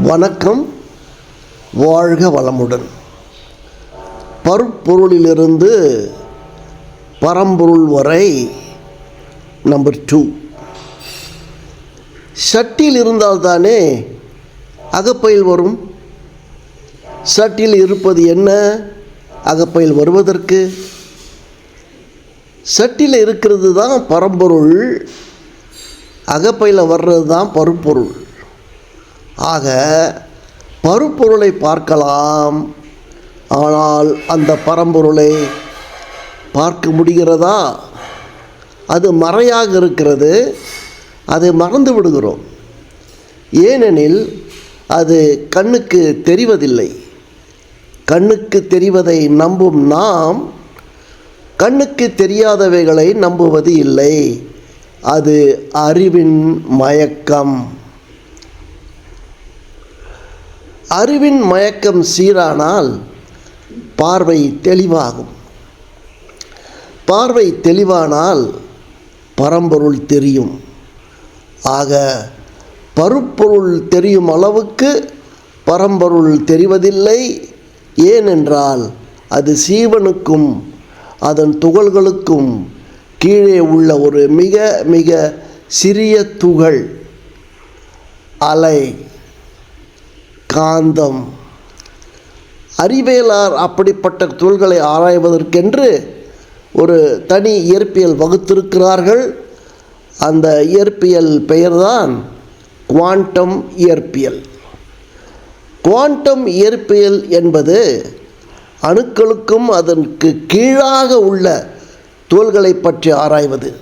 வணக்கம் வாழ்க வளமுடன். பருப்பொருளிலிருந்து பரம்பொருள் வரை நம்பர் டூ ஷட்டில் இருந்தால்தானே அகப்பையில் வரும்? ஷட்டில் இருப்பது என்ன? அகப்பையில் வருவதற்கு? சட்டியில் இருக்கிறது தான் பரம்பொருள் அகப்பையில் வர்றது தான் பருப்பொருள். ஆக பருப்பொருளை பார்க்கலாம். ஆனால் அந்த பரம்பொருளை பார்க்க முடிகிறதா? அது மறையாக இருக்கிறது. அதை மறந்து விடுகிறோம். ஏனெனில் அது கண்ணுக்கு தெரிவதில்லை. கண்ணுக்கு தெரிவதை நம்பும் நாம் கண்ணுக்கு தெரியாதவைகளை நம்புவது இல்லை. அது அறிவின் மயக்கம். அறிவின் மயக்கம் சீரானால் பார்வை தெளிவாகும். பார்வை தெளிவானால் பரம்பொருள் தெரியும். ஆக பருப்பொருள் தெரியும் அளவுக்கு பரம்பொருள் தெரிவதில்லை. ஏனென்றால் அது சீவனுக்கும் அதன் துகள்களுக்கும் கீழே உள்ள ஒரு மிக மிக சிறிய துகள் அலை காந்தம் அறிவியலார் அப்படிப்பட்ட தூள்களை ஆராய்வதற்கென்று ஒரு தனி இயற்பியல் வகுத்திருக்கிறார்கள். அந்த இயற்பியல் பெயர்தான் குவாண்டம் இயற்பியல். குவாண்டம் இயற்பியல் என்பது அணுக்களுக்கும் அதற்கு கீழாக உள்ள தோள்களை பற்றி ஆராய்வது.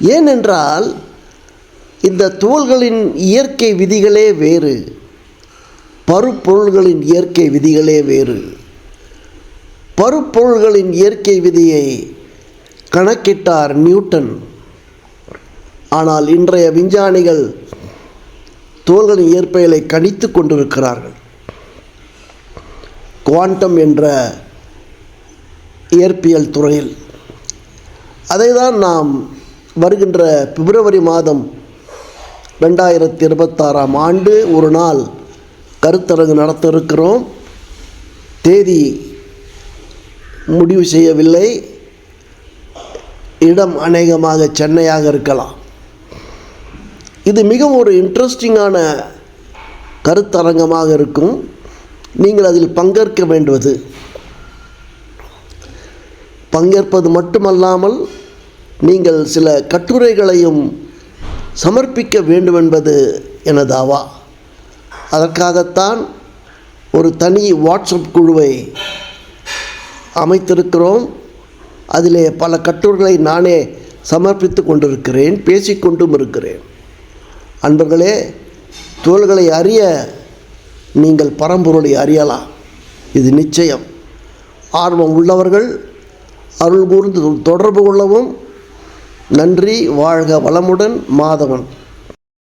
ஏனென்றால் இந்த தோள்களின் இயற்கை விதிகளே வேறு. பருப்பொருள்களின் இயற்கை விதிகளே வேறு. பருப்பொருள்களின் இயற்கை விதியை கணக்கிட்டார் நியூட்டன். ஆனால் இன்றைய விஞ்ஞானிகள் தோள்களின் இயற்பியலை கணித்து கொண்டிருக்கிறார்கள். குவாண்டம் என்ற இயற்பியல் துறையில். அதை தான் நாம் வருகின்ற பிப்ரவரி மாதம் ரெண்டாயிரத்தி இருபத்தாறாம் ஆண்டு ஒரு நாள் கருத்தரங்கு நடத்த இருக்கிறோம் தேதி முடிவு செய்யவில்லை. இடம் அநேகமாக சென்னையாக இருக்கலாம். இது மிகவும் ஒரு இன்ட்ரெஸ்டிங்கான கருத்தரங்கமாக இருக்கும். நீங்கள் அதில் பங்கேற்க வேண்டுவது. பங்கேற்பது மட்டுமல்லாமல் நீங்கள் சில கட்டுரைகளையும் சமர்ப்பிக்க வேண்டும் என்பது எனதாவா அதற்காகத்தான் ஒரு தனி வாட்ஸ்அப் குழுவை அமைத்திருக்கிறோம். அதிலே பல கட்டுரைகளை நானே சமர்ப்பித்து கொண்டிருக்கிறேன் பேசிக்கொண்டும் இருக்கிறேன். அன்பர்களே தோள்களை அறிய நீங்கள் பரம்பொருளை அறியலாம். இது நிச்சயம். ஆர்வம் உள்ளவர்கள் அருள் கூர்ந்து தொடர்பு கொள்ளவும். நன்றி வாழ்க வளமுடன் மாதவன்.